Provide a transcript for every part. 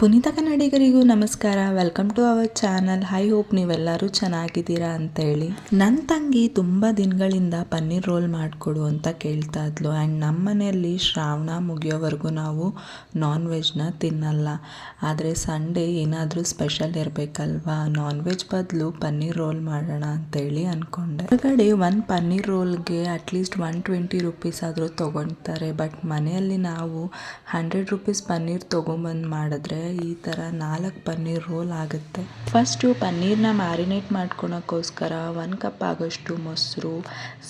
ಪುನೀತ ಕನ್ನಡಿಗರಿಗೂ ನಮಸ್ಕಾರ. Welcome to our channel hi hope ನೀವೆಲ್ಲರೂ ಚೆನ್ನಾಗಿದ್ದೀರಾ ಅಂತೇಳಿ. ನನ್ನ ತಂಗಿ ತುಂಬ ದಿನಗಳಿಂದ ಪನ್ನೀರ್ ರೋಲ್ ಮಾಡಿಕೊಡು ಅಂತ ಕೇಳ್ತಾ ಇದ್ಲು. ಆ್ಯಂಡ್ ನಮ್ಮ ಮನೆಯಲ್ಲಿ ಶ್ರಾವಣ ಮುಗಿಯೋವರೆಗೂ ನಾವು ನಾನ್ ವೆಜ್ನ ತಿನ್ನಲ್ಲ. ಆದರೆ ಸಂಡೇ ಏನಾದರೂ ಸ್ಪೆಷಲ್ ಇರಬೇಕಲ್ವಾ? ನಾನ್ ವೆಜ್ ಬದಲು ಪನ್ನೀರ್ ರೋಲ್ ಮಾಡೋಣ ಅಂತೇಳಿ ಅಂದ್ಕೊಂಡೆ ಹೊರಗಡೆ one paneer ರೋಲ್ಗೆ at least one twenty rupees ಆದರೂ ತೊಗೊಳ್ತಾರೆ. ಬಟ್ ಮನೆಯಲ್ಲಿ ನಾವು ಹಂಡ್ರೆಡ್ ರುಪೀಸ್ ಪನ್ನೀರ್ ತೊಗೊಂಬಂದು ಮಾಡಿದ್ರೆ ಈ ಥರ ನಾಲ್ಕು ಪನ್ನೀರ್ ರೋಲ್ ಆಗುತ್ತೆ ಫಸ್ಟು ಪನ್ನೀರ್ನ ಮ್ಯಾರಿನೇಟ್ ಮಾಡ್ಕೊಳಕ್ಕೋಸ್ಕರ ಒನ್ ಕಪ್ ಆಗೋಷ್ಟು ಮೊಸರು,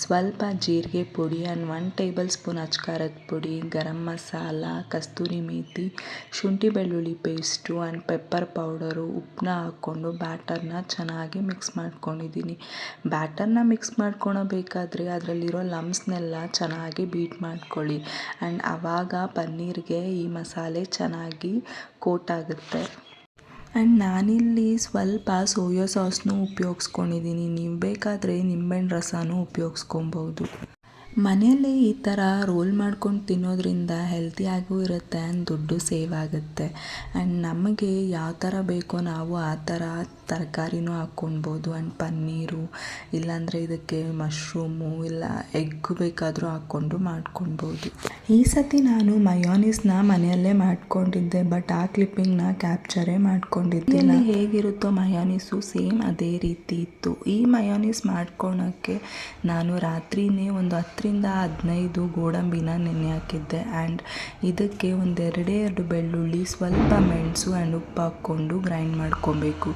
ಸ್ವಲ್ಪ ಜೀರಿಗೆ ಪುಡಿ ಆ್ಯಂಡ್ ಒನ್ ಟೇಬಲ್ ಸ್ಪೂನ್ ಅಚ್ಕಾರದ ಪುಡಿ, ಗರಂ ಮಸಾಲ, ಕಸ್ತೂರಿ ಮೇಥಿ ಶುಂಠಿ ಬೆಳ್ಳುಳ್ಳಿ ಪೇಸ್ಟು ಆ್ಯಂಡ್ ಪೆಪ್ಪರ್ ಪೌಡರು ಉಪ್ಪನ್ನ ಹಾಕ್ಕೊಂಡು ಬ್ಯಾಟರ್ನ ಚೆನ್ನಾಗಿ ಮಿಕ್ಸ್ ಮಾಡ್ಕೊಂಡಿದ್ದೀನಿ. ಬ್ಯಾಟರ್ನ ಮಿಕ್ಸ್ ಮಾಡ್ಕೊಳಬೇಕಾದ್ರೆ ಅದರಲ್ಲಿರೋ ಲಮ್ಸ್ನೆಲ್ಲ ಚೆನ್ನಾಗಿ ಬೀಟ್ ಮಾಡ್ಕೊಳ್ಳಿ. ಆ್ಯಂಡ್ ಆವಾಗ ಪನ್ನೀರ್ಗೆ ಈ ಮಸಾಲೆ ಚೆನ್ನಾಗಿ ಕೋಟ್ ಆಗುತ್ತೆ. ಆ್ಯಂಡ್ ನಾನಿಲ್ಲಿ ಸ್ವಲ್ಪ ಸೋಯಾ ಸಾಸ್ನೂ ಉಪಯೋಗಿಸ್ಕೊಂಡಿದ್ದೀನಿ. ನೀವು ಬೇಕಾದರೆ ನಿಂಬೆಹಣ್ಣು ರಸನೂ ಉಪಯೋಗಿಸ್ಕೊಬೋದು. ಮನೆಯಲ್ಲೇ ಈ ಥರ ರೋಲ್ ಮಾಡ್ಕೊಂಡು ತಿನ್ನೋದ್ರಿಂದ ಹೆಲ್ತಿಯಾಗೂ ಇರುತ್ತೆ ಆ್ಯಂಡ್ ದುಡ್ಡು ಸೇವ್ ಆಗುತ್ತೆ. ಆ್ಯಂಡ್ ನಮಗೆ ಯಾವ ಥರ ಬೇಕೋ ನಾವು ಆ ಥರ ತರಕಾರಿನೂ ಹಾಕ್ಕೊಳ್ಬೋದು ಆ್ಯಂಡ್ ಪನ್ನೀರು, ಇಲ್ಲಾಂದರೆ ಇದಕ್ಕೆ ಮಶ್ರೂಮು ಇಲ್ಲ ಎಗ್ ಬೇಕಾದರೂ ಹಾಕ್ಕೊಂಡು ಮಾಡ್ಕೊಳ್ಬೋದು. ಈ ಸತಿ ನಾನು ಮಯೋನಿಸ್ನ ಮನೆಯಲ್ಲೇ ಮಾಡ್ಕೊಂಡಿದ್ದೆ ಬಟ್ ಆ ಕ್ಲಿಪ್ಪಿಂಗ್ನ ಕ್ಯಾಪ್ಚರೇ ಇಲ್ಲಿ ಹೇಗಿರುತ್ತೋ ಮಯೋನೀಸು ಸೇಮ್ ಅದೇ ರೀತಿ ಇತ್ತು. ಈ ಮಯೋನಿಸ್ ಮಾಡ್ಕೊಳೋಕ್ಕೆ ನಾನು ರಾತ್ರಿನೇ ಒಂದು ಹತ್ತರಿಂದ ಹದಿನೈದು ಗೋಡಂಬಿನ ನೆನೆ ಹಾಕಿದ್ದೆ. ಆ್ಯಂಡ್ ಇದಕ್ಕೆ ಒಂದೆರಡೇ ಎರಡು ಬೆಳ್ಳುಳ್ಳಿ, ಸ್ವಲ್ಪ ಮೆಣಸು ಆ್ಯಂಡ್ ಉಪ್ಪು ಹಾಕ್ಕೊಂಡು ಗ್ರೈಂಡ್ ಮಾಡ್ಕೊಬೇಕು.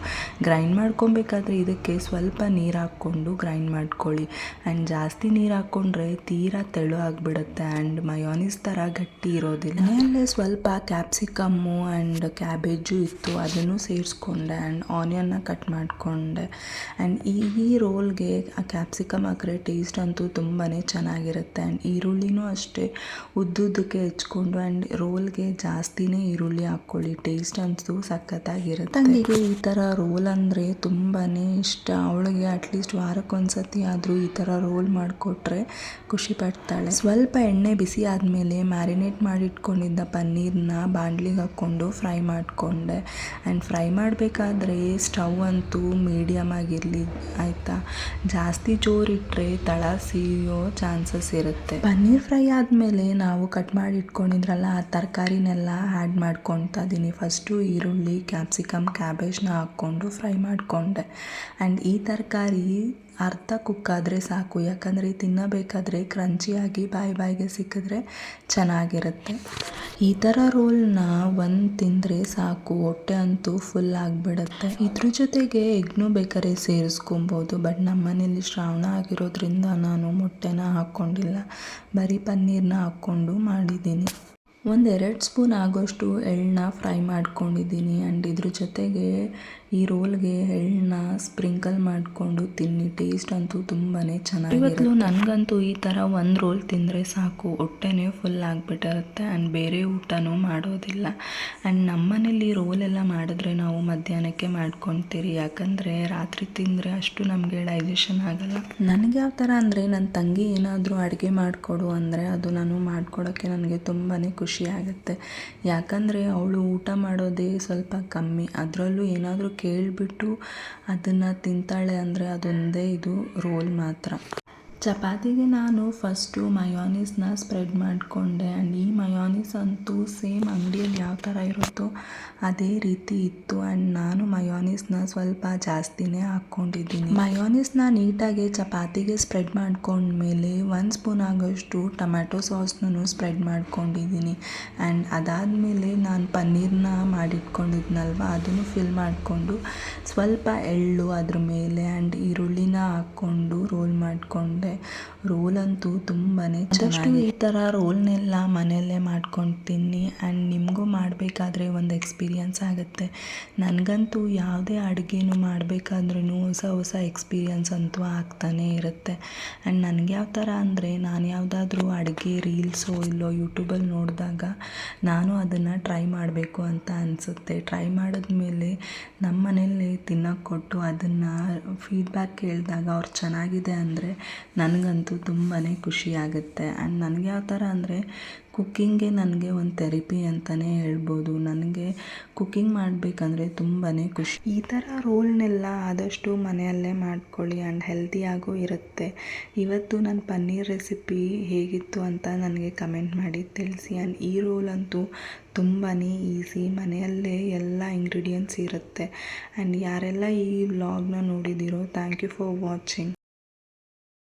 ಗ್ರೈಂಡ್ ಮಾಡ್ಕೊಬೇಕಾದ್ರೆ ಇದಕ್ಕೆ ಸ್ವಲ್ಪ ನೀರು ಹಾಕ್ಕೊಂಡು ಗ್ರೈಂಡ್ ಮಾಡ್ಕೊಳ್ಳಿ. ಆ್ಯಂಡ್ ಜಾಸ್ತಿ ನೀರು ಹಾಕ್ಕೊಂಡ್ರೆ ತೀರಾ ತೆಳು ಆಗಿಬಿಡುತ್ತೆ ಆ್ಯಂಡ್ ಮಯೋನಿಸ್ ಥರ ಗಟ್ಟಿ ಇರೋದಿಲ್ಲ. ಮನೆಯಲ್ಲೇ ಸ್ವಲ್ಪ ಕ್ಯಾಪ್ಸಿಕಮ್ಮು ಆ್ಯಂಡ್ ಕ್ಯಾಬೇಜು ಇತ್ತು, ಅದನ್ನು ಸೇರಿಸ್ಕೊಂಡೆ ಆ್ಯಂಡ್ ಆನಿಯನ್ನ ಕಟ್ ಮಾಡಿಕೊಂಡೆ. ಆ್ಯಂಡ್ ಈ ಈ ರೋಲ್ಗೆ ಆ ಕ್ಯಾಪ್ಸಿಕಮ್ ಹಾಕಿದ್ರೆ ಟೇಸ್ಟ್ ಅಂತೂ ತುಂಬಾ ಚೆನ್ನಾಗಿರುತ್ತೆ. ಆ್ಯಂಡ್ ಈರುಳ್ಳಿನೂ ಅಷ್ಟೇ. ಉದ್ದುದ್ದಕ್ಕೆ ಹೆಚ್ಕೊಂಡು ಆ್ಯಂಡ್ ರೋಲ್ಗೆ ಜಾಸ್ತಿನೇ ಈರುಳ್ಳಿ ಹಾಕ್ಕೊಳ್ಳಿ. ಟೇಸ್ಟ್ ಅಂತೂ ಸಖತ್ತಾಗಿರುತ್ತೆ. ತಂಗಿಗೆ ಈ ಥರ ರೋಲ್ ಅಂದರೆ ತುಂಬಾ ಇಷ್ಟ. ಅವಳಿಗೆ ಅಟ್ಲೀಸ್ಟ್ ವಾರಕ್ಕೊಂದ್ಸತಿ ಆದರೂ ಈ ಥರ ರೋಲ್ ಮಾಡಿಕೊಟ್ರೆ ಖುಷಿ ಪಡ್ತಾಳೆ. ಸ್ವಲ್ಪ ಎಣ್ಣೆ ಬಿಸಿ ಆದಮೇಲೆ ಮ್ಯಾರಿನೇಟ್ ಮಾಡಿಟ್ಕೊಂಡಿದ್ದ ಪನ್ನೀರನ್ನ ಪನ್ನೀರ್ನ ಬಾಣಲಿಗೆ ಹಾಕ್ಕೊಂಡು ಫ್ರೈ ಮಾಡಿಕೊಂಡೆ. ಆ್ಯಂಡ್ ಫ್ರೈ ಮಾಡಬೇಕಾದ್ರೆ ಸ್ಟವ್ ಅಂತೂ ಮೀಡಿಯಮ್ ಆಗಿರಲಿ, ಆಯಿತಾ? ಜಾಸ್ತಿ ಜೋರಿಟ್ಟರೆ ತಳ ಸಿಯೋ ಚಾನ್ಸಸ್ ಇರುತ್ತೆ. ಪನ್ನೀರ್ ಫ್ರೈ ಆದಮೇಲೆ ನಾವು ಕಟ್ ಮಾಡಿ ಇಟ್ಕೊಂಡಿದ್ರಲ್ಲ, ಆ ತರಕಾರಿನೆಲ್ಲ ಆ್ಯಡ್ ಮಾಡ್ಕೊತಾ ಇದ್ದೀನಿ ಫಸ್ಟು ಈರುಳ್ಳಿ ಕ್ಯಾಪ್ಸಿಕಮ್ ಕ್ಯಾಬೇಜ್ನ ಹಾಕ್ಕೊಂಡು ಫ್ರೈ ಮಾಡಿಕೊಂಡೆ. ಆ್ಯಂಡ್ ಈ ತರಕಾರಿ ಅರ್ಧ ಕುಕ್ಕಾದರೆ ಸಾಕು. ಯಾಕಂದರೆ ತಿನ್ನಬೇಕಾದ್ರೆ ಕ್ರಂಚಿಯಾಗಿ ಬಾಯಿ ಬಾಯಿಗೆ ಸಿಕ್ಕಿದ್ರೆ ಚೆನ್ನಾಗಿರುತ್ತೆ. ಈ ಥರ ರೋಲ್ನ ಒಂದು ತಿಂದರೆ ಸಾಕು, ಹೊಟ್ಟೆ ಅಂತೂ ಫುಲ್ ಆಗಿಬಿಡುತ್ತೆ. ಇದ್ರ ಜೊತೆಗೆ ಎಗ್ನೂ ಬೇಕಾದ್ರೆ ಸೇರಿಸ್ಕೊಬೋದು ಬಟ್ ನಮ್ಮ ಮನೇಲಿ ಶ್ರಾವಣ ಆಗಿರೋದ್ರಿಂದ ನಾನು ಮೊಟ್ಟೆನ ಹಾಕ್ಕೊಂಡಿಲ್ಲ ಬರೀ ಪನ್ನೀರ್ನ ಹಾಕ್ಕೊಂಡು ಮಾಡಿದ್ದೀನಿ. ಒಂದೆರಡು ಸ್ಪೂನ್ ಆಗೋಷ್ಟು ಎಳ್ಳನ್ನ ಫ್ರೈ ಮಾಡ್ಕೊಂಡಿದ್ದೀನಿ. ಆ್ಯಂಡ್ ಇದ್ರ ಜೊತೆಗೆ ಈ ರೋಲ್ಗೆ ಎಳ್ಳನ್ನ ಸ್ಪ್ರಿಂಕಲ್ ಮಾಡಿಕೊಂಡು ತಿನ್ನಿ. ಟೇಸ್ಟ್ ಅಂತೂ ತುಂಬಾ ಚೆನ್ನಾಗಿ ಇವತ್ತು ನನಗಂತೂ ಈ ಥರ ಒಂದು ರೋಲ್ ತಿಂದರೆ ಸಾಕು. ಹೊಟ್ಟೆನೇ ಫುಲ್ ಆಗಿಬಿಟ್ಟಿರುತ್ತೆ ಆ್ಯಂಡ್ ಬೇರೆ ಊಟನೂ ಮಾಡೋದಿಲ್ಲ. ಆ್ಯಂಡ್ ನಮ್ಮನೇಲಿ ರೋಲ್ ಎಲ್ಲ ಮಾಡಿದ್ರೆ ನಾವು ಮಧ್ಯಾಹ್ನಕ್ಕೆ ಮಾಡ್ಕೊತೀರಿ. ಯಾಕಂದರೆ ರಾತ್ರಿ ತಿಂದರೆ ಅಷ್ಟು ನಮಗೆ ಡೈಜೆಷನ್ ಆಗಲ್ಲ. ನನಗೆ ಯಾವ ಥರ ಅಂದರೆ ನನ್ನ ತಂಗಿ ಏನಾದರೂ ಅಡುಗೆ ಮಾಡಿಕೊಡು ಅಂದರೆ ಅದು ನಾನು ಮಾಡ್ಕೊಡೋಕ್ಕೆ ನನಗೆ ತುಂಬಾ ಖುಷಿ. ಆಗುತ್ತೆ. ಯಾಕಂದರೆ ಅವಳು ಊಟ ಮಾಡೋದೇ ಸ್ವಲ್ಪ ಕಮ್ಮಿ. ಅದರಲ್ಲೂ ಏನಾದರೂ ಕೇಳಿಬಿಟ್ಟು ಅದನ್ನು ತಿಂತಾಳೆ ಅಂದರೆ ಅದೊಂದೇ ಇದು ರೋಲ್ ಮಾತ್ರ. ಚಪಾತಿಗೆ ನಾನು ಫಸ್ಟು ಮಯೋನೀಸ್ನ ಸ್ಪ್ರೆಡ್ ಮಾಡಿಕೊಂಡೆ. ಆ್ಯಂಡ್ ಈ ಮಯೋನೀಸ್ ಅಂತೂ ಸೇಮ್ ಅಂಗಡಿಯಲ್ಲಿ ಯಾವ ಥರ ಇರುತ್ತೋ ಅದೇ ರೀತಿ ಇತ್ತು. ಆ್ಯಂಡ್ ನಾನು ಮಯೋನೀಸ್ನ ಸ್ವಲ್ಪ ಜಾಸ್ತಿನೇ ಹಾಕ್ಕೊಂಡಿದ್ದೀನಿ. ಮಯೋನೀಸ್ನ ನೀಟಾಗಿ ಚಪಾತಿಗೆ ಸ್ಪ್ರೆಡ್ ಮಾಡ್ಕೊಂಡ್ಮೇಲೆ ಒಂದು ಸ್ಪೂನ್ ಆಗೋಷ್ಟು ಟೊಮ್ಯಾಟೊ ಸಾಸ್ನೂ ಸ್ಪ್ರೆಡ್ ಮಾಡ್ಕೊಂಡಿದ್ದೀನಿ. ಆ್ಯಂಡ್ ಅದಾದಮೇಲೆ ನಾನು ಪನ್ನೀರ್ನ ಮಾಡಿಟ್ಕೊಂಡಿದ್ನಲ್ವ, ಅದನ್ನು ಫಿಲ್ ಮಾಡಿಕೊಂಡು ಸ್ವಲ್ಪ ಎಳ್ಳು ಅದ್ರ ಮೇಲೆ ಆ್ಯಂಡ್ ಈರುಳ್ಳಿನ ಹಾಕ್ಕೊಂಡು ರೋಲ್ ಮಾಡಿಕೊಂಡೆ. ರೋಲ್ ಅಂತೂ ತುಂಬಾ ಚೆನ್ನಾಗಿ ಈ ಥರ ರೋಲ್ನೆಲ್ಲ ಮನೆಯಲ್ಲೇ ಮಾಡ್ಕೊಂಡು ತಿನ್ನಿ ಆ್ಯಂಡ್ ನಿಮಗೂ ಮಾಡಬೇಕಾದ್ರೆ ಒಂದು ಎಕ್ಸ್ಪೀರಿಯನ್ಸ್ ಆಗುತ್ತೆ. ನನಗಂತೂ ಯಾವುದೇ ಅಡುಗೆನೂ ಮಾಡಬೇಕಾದ್ರೂ ಹೊಸ ಹೊಸ ಎಕ್ಸ್ಪೀರಿಯನ್ಸ್ ಅಂತೂ ಆಗ್ತಾನೇ ಇರುತ್ತೆ. ಆ್ಯಂಡ್ ನನಗೆ ಯಾವ ಥರ ಅಂದರೆ ನಾನು ಯಾವುದಾದ್ರೂ ಅಡುಗೆ ರೀಲ್ಸೋ ಇಲ್ಲೋ ಯೂಟ್ಯೂಬಲ್ಲಿ ನೋಡಿದಾಗ ನಾನು ಅದನ್ನು ಟ್ರೈ ಮಾಡಬೇಕು ಅಂತ ಅನಿಸುತ್ತೆ. ಟ್ರೈ ಮಾಡಿದ್ಮೇಲೆ ನಮ್ಮ ಮನೇಲಿ ತಿನ್ನೋಕ್ಕೆ ಕೊಟ್ಟು ಅದನ್ನು ಫೀಡ್ಬ್ಯಾಕ್ ಕೇಳಿದಾಗ ಅವ್ರು ಚೆನ್ನಾಗಿದೆ ಅಂದರೆ ನನಗಂತೂ ತುಂಬಾ ಖುಷಿ ಆಗುತ್ತೆ. ಆ್ಯಂಡ್ ನನಗೆ ಯಾವ ಥರ ಅಂದರೆ ಕುಕ್ಕಿಂಗೇ ನನಗೆ ಒಂದು ಥೆರಪಿ ಅಂತಲೇ ಹೇಳ್ಬೋದು. ನನಗೆ ಕುಕ್ಕಿಂಗ್ ಮಾಡಬೇಕಂದ್ರೆ ತುಂಬಾ ಖುಷಿ. ಈ ಥರ ರೋಲ್ನೆಲ್ಲ ಆದಷ್ಟು ಮನೆಯಲ್ಲೇ ಮಾಡ್ಕೊಳ್ಳಿ ಆ್ಯಂಡ್ ಹೆಲ್ತಿಯಾಗೂ ಇರುತ್ತೆ. ಇವತ್ತು ನನ್ನ ಪನ್ನೀರ್ ರೆಸಿಪಿ ಹೇಗಿತ್ತು ಅಂತ ನನಗೆ ಕಮೆಂಟ್ ಮಾಡಿ ತಿಳಿಸಿ. ಆ್ಯಂಡ್ ಈ ರೋಲ್ ಅಂತೂ ತುಂಬಾ ಈಸಿ ಮನೆಯಲ್ಲೇ ಎಲ್ಲ ಇಂಗ್ರೀಡಿಯೆಂಟ್ಸ್ ಇರುತ್ತೆ. ಆ್ಯಂಡ್ ಯಾರೆಲ್ಲ ಈ ವ್ಲಾಗ್ನ ನೋಡಿದ್ದೀರೋ ಥ್ಯಾಂಕ್ ಯು ಫಾರ್ ವಾಚಿಂಗ್